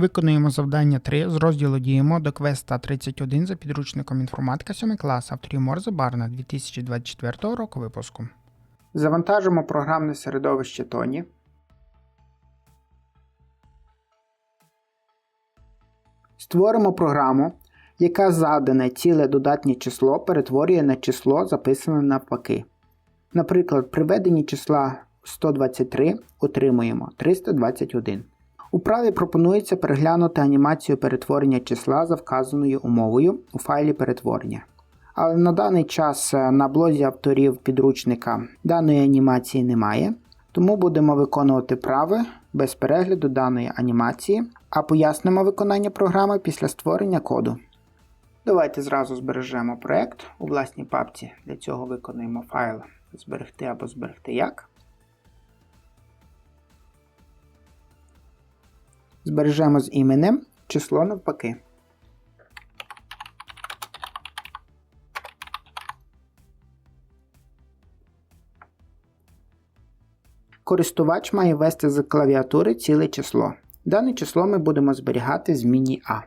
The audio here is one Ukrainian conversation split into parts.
Виконуємо завдання 3 з розділу Діємо до квеста 31 за підручником інформатика 7 клас авторів Морзе Барна 2024 року випуску. Завантажимо програмне середовище Тоні. Створимо програму, яка задане ціле додатнє число перетворює на число, записане навпаки. Наприклад, при введенні числа 123 отримуємо 321. У праві пропонується переглянути анімацію перетворення числа за вказаною умовою у файлі перетворення. Але на даний час е, на блозі авторів підручника даної анімації немає, тому будемо виконувати прави без перегляду даної анімації, а пояснимо виконання програми після створення коду. Давайте зразу збережемо проект у власній папці. Для цього виконуємо файл зберегти або зберегти як. Збережемо з іменем число навпаки. Користувач має ввести з клавіатури ціле число. Дане число ми будемо зберігати в зміні А.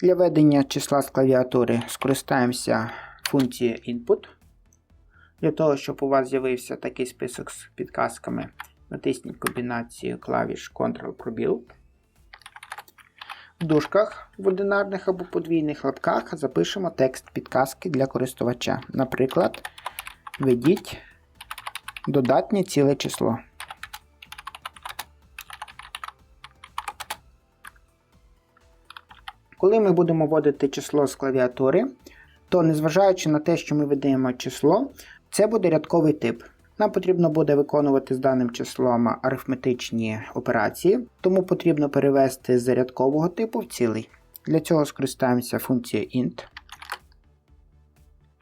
Для ведення числа з клавіатури скористаємося функцією input. Для того, щоб у вас з'явився такий список з підказками, натисніть комбінацію клавіш Ctrl-пробіл. В дужках в одинарних або подвійних лапках запишемо текст підказки для користувача. Наприклад, введіть додатнє ціле число. Коли ми будемо вводити число з клавіатури, то незважаючи на те, що ми ведемо число, це буде рядковий тип. Нам потрібно буде виконувати з даним числом арифметичні операції, тому потрібно перевести з рядкового типу в цілий. Для цього скористаємося функцією int.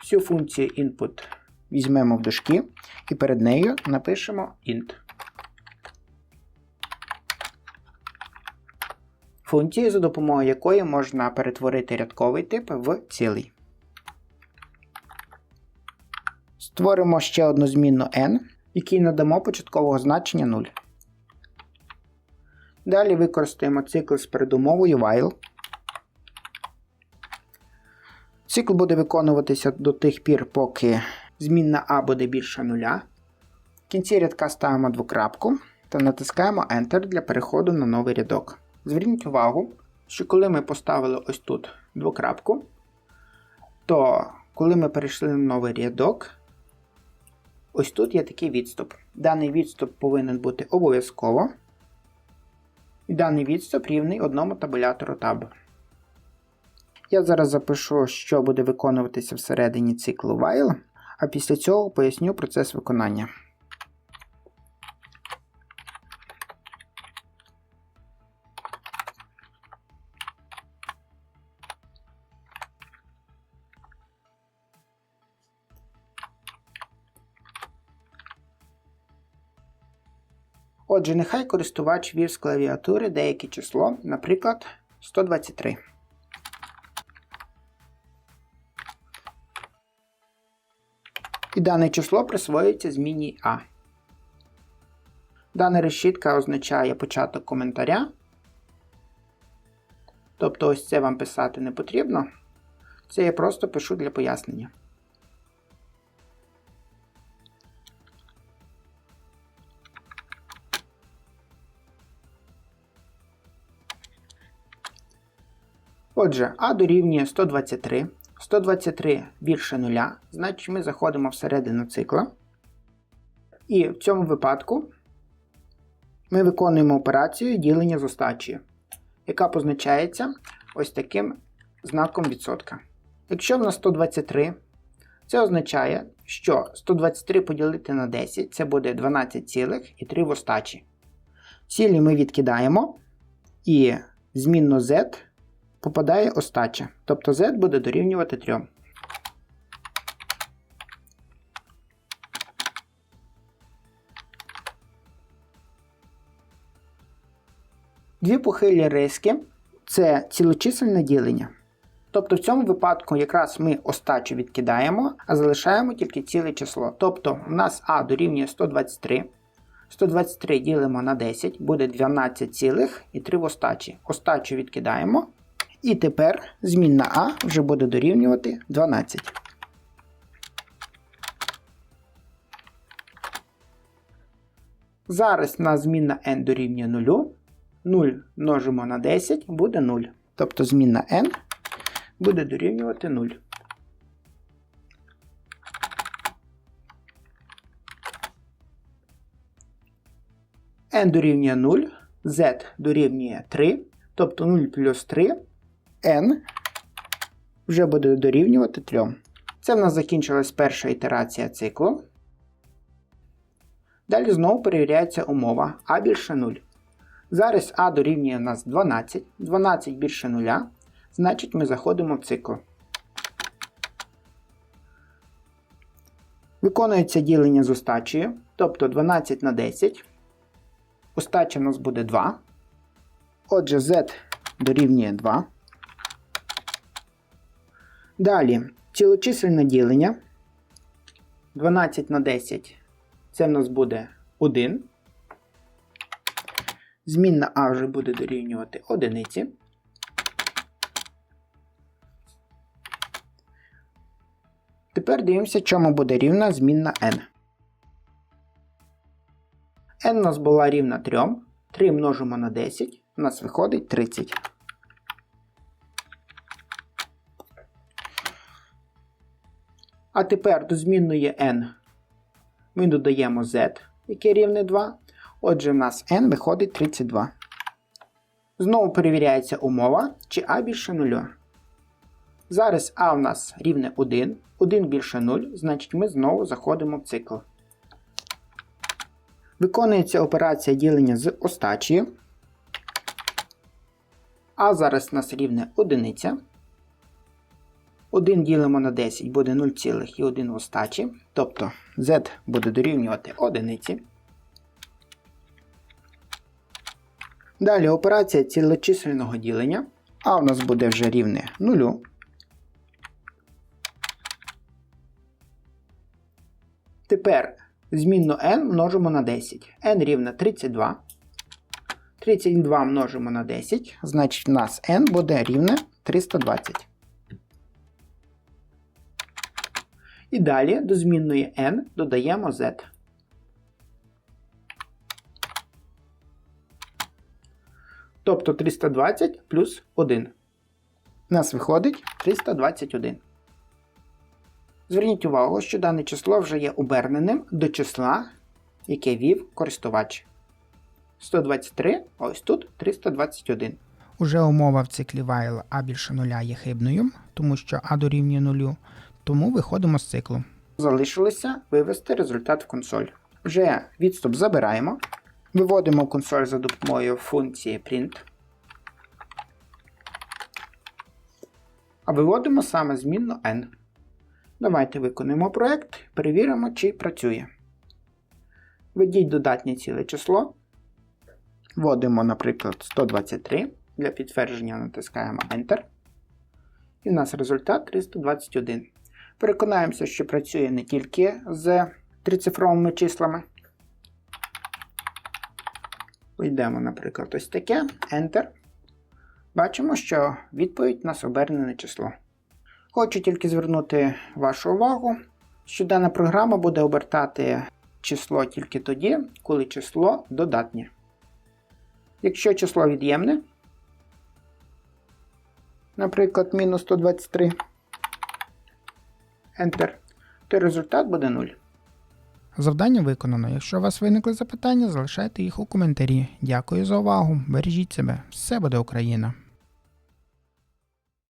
Всю функцію input візьмемо в дужки і перед нею напишемо int. Функцію, за допомогою якої можна перетворити рядковий тип в цілий. Створимо ще одну змінну n, якій надамо початкового значення 0. Далі використаємо цикл з передумовою while. Цикл буде виконуватися до тих пір, поки змінна А буде більше нуля. В кінці рядка ставимо двокрапку та натискаємо Enter для переходу на новий рядок. Зверніть увагу, що коли ми поставили ось тут двокрапку, то коли ми перейшли на новий рядок, ось тут є такий відступ. Даний відступ повинен бути обов'язково. І даний відступ рівний одному табулятору таб. Я зараз запишу, що буде виконуватися всередині циклу while, а після цього поясню процес виконання. Отже, нехай користувач ввів з клавіатури деяке число, наприклад, 123. І дане число присвоюється зміні А. Дана решітка означає початок коментаря. Тобто ось це вам писати не потрібно. Це я просто пишу для пояснення. Отже, А дорівнює 123. 123 більше нуля, значить ми заходимо всередину цикла. І в цьому випадку ми виконуємо операцію ділення з остачею, яка позначається ось таким знаком відсотка. Якщо в нас 123, це означає, що 123 поділити на 10 це буде 12,3 в остачі. Цілі ми відкидаємо, і змінно z попадає остача, тобто z буде дорівнювати 3. Дві похилі риски це цілочисельне ділення. Тобто в цьому випадку якраз ми остачу відкидаємо, а залишаємо тільки ціле число. Тобто в нас А дорівнює 123. 123 ділимо на 10, буде 12 цілих і 3 в остачі. Остачу відкидаємо. І тепер змінна А вже буде дорівнювати 12. Зараз у нас змінна n дорівнює 0. 0 множимо на 10 буде 0. Тобто змінна n буде дорівнювати 0. n дорівнює 0, z дорівнює 3, тобто 0 плюс 3, n вже буде дорівнювати 3. Це в нас закінчилась перша ітерація циклу. Далі знову перевіряється умова а більше 0. Зараз а дорівнює у нас 12, 12 більше 0, значить ми заходимо в цикл. Виконується ділення з остачею, тобто 12 на 10. Остача у нас буде 2. Отже, z дорівнює 2. Далі цілочисельне ділення. 12 на 10 це в нас буде 1. Змінна А вже буде дорівнювати одиниці. Тепер дивимося, чому буде рівна змінна n. n у нас була рівна 3. 3 множимо на 10, у нас виходить 30. А тепер до змінної n ми додаємо z, яке рівне 2. Отже, в нас n виходить 32. Знову перевіряється умова, чи а більше 0. Зараз а у нас рівне 1, 1 більше 0, значить ми знову заходимо в цикл. Виконується операція ділення з остачею. А зараз у нас рівне 1. 1 ділимо на 10 буде 0,1 в остачі, тобто z буде дорівнювати 1. Далі операція цілочисельного ділення, а у нас буде вже рівне 0. Тепер змінну n множимо на 10. n рівне 32. 32 множимо на 10, значить в нас n буде рівне 320. І далі до змінної n додаємо z. Тобто 320 плюс 1. У нас виходить 321. Зверніть увагу, що дане число вже є оберненим до числа, яке вів користувач. 123, а ось тут 321. Уже умова в циклі while а більше нуля є хибною, тому що а дорівнює нулю, тому виходимо з циклу. Залишилося вивести результат в консоль. Вже відступ забираємо. Виводимо консоль за допомогою функції print. А виводимо саме змінну n. Давайте виконуємо проєкт, перевіримо, чи працює. Введіть додатнє ціле число. Вводимо, наприклад, 123. Для підтвердження натискаємо Enter. І в нас результат 321. Переконаємося, що працює не тільки з трицифровими числами. Вийдемо, наприклад, ось таке, Enter. Бачимо, що відповідь у нас обернене число. Хочу тільки звернути вашу увагу, що дана програма буде обертати число тільки тоді, коли число додатнє. Якщо число від'ємне, наприклад, мінус 123, Enter, то результат буде 0. Завдання виконано. Якщо у вас виникли запитання, залишайте їх у коментарі. Дякую за увагу. Бережіть себе. Все буде Україна!